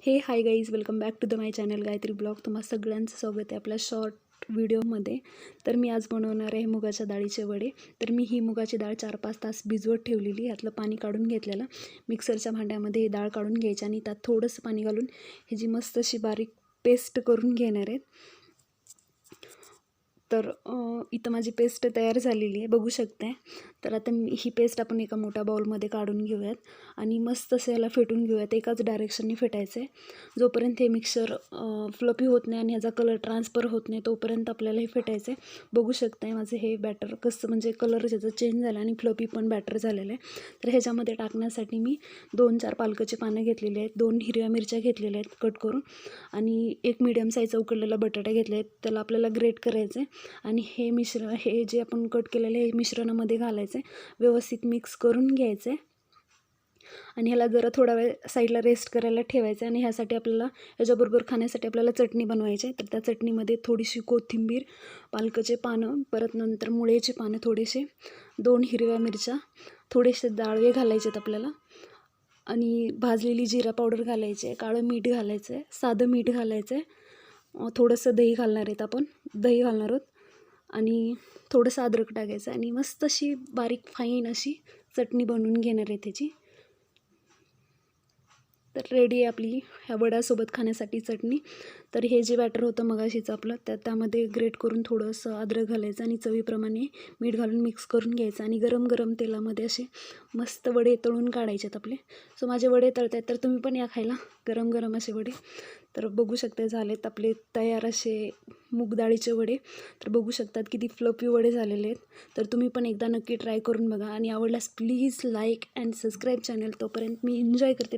Hey hi guys welcome back to the my channel Gayatri blog तुम्हा सगळ्यांचं स्वागत आहे आपल्या शॉर्ट व्हिडिओमध्ये तर मी आज बनवणार आहे मुगाच्या डाळीचे वडे. तर मी ही मुगाची डाळ चार पाच तास भिजवत ठेवलेली यातलं पाणी काढून घेतलेलं. मिक्सरच्या भांड्यामध्ये ही डाळ काढून घ्यायची आणि त्यात थोडंसं पाणी घालून ह्याची मस्त अशी बारीक पेस्ट करून घेणार आहेत तर इथं माझी पेस्ट तयार झालेली आहे बघू शकते तर आता मी ही पेस्ट आपण एका मोठ्या बाउलमध्ये काढून घेऊयात आणि मस्त असं याला फेटून घेऊयात. एकाच डायरेक्शनने फेटायचं आहे जोपर्यंत हे मिक्सर फ्लपी होत नाही आणि ह्याचा कलर ट्रान्सफर होत नाही तोपर्यंत आपल्याला हे फेटायचं आहे बघू शकताय माझं हे बॅटर कसं म्हणजे कलर ज्याचा चेंज झाला आणि फ्लपी पण बॅटर झालेलं आहे. तर ह्याच्यामध्ये टाकण्यासाठी मी दोन चार पालकाची पानं घेतलेली आहेत. दोन हिरव्या मिरच्या घेतलेल्या आहेत कट करून. आणि एक मिडियम साईजचा उकडलेला बटाटा घेतला आहे. त्याला आपल्याला ग्रेट करायचं आहे आणि हे मिश्रण हे जे आपण कट केलेलं हे मिश्रणामध्ये घालायचं आहे व्यवस्थित मिक्स करून घ्यायचं आहे आणि ह्याला जरा थोडा वेळ साईडला रेस्ट करायला ठेवायचं आहे आणि ह्यासाठी आपल्याला ह्याच्याबरोबर खाण्यासाठी आपल्याला चटणी बनवायची आहे. तर त्या चटणीमध्ये थोडीशी कोथिंबीर पालकाचे पानं परत नंतर मुळेचे पानं थोडेसे दोन हिरव्या मिरच्या थोडेसे डाळवे घालायचे आहेत आपल्याला. आणि भाजलेली जिरा पावडर घालायची आहे काळं मीठ घालायचं आहे साधं मीठ घालायचं आहे थोडंसं दही घालणार आहेत आपण. दही घालणार आहोत. आणि थोडंसं अद्रक टाकायचं. आणि मस्त अशी बारीक फाईन अशी चटणी बनवून घेणार आहे त्याची. तर रेडी आहे आपली ह्या वड्यासोबत खाण्यासाठी चटणी. तर हे जे बॅटर होतं मगाशीचं आपलं त्या त्यामध्ये ग्रेट करून थोडंसं अद्रक घालायचं आणि चवीप्रमाणे मीठ घालून मिक्स करून घ्यायचं आणि गरम गरम तेलामध्ये असे मस्त वडे तळून काढायचे आहेत आपले. सो माझे वडे तळत आहेत तर तुम्ही पण या खायला. गरम गरम असे वडे. तर बघू शकता झालेत आपले तयार असे मूगडाळीचे वडे. तर बघू शकतात किती फ्लपी वडे झालेले आहेत. तर तुम्ही पण एकदा नक्की ट्राय करून बघा. आणि आवडल्यास please like and subscribe channel तोपर्यंत मी एन्जॉय करते.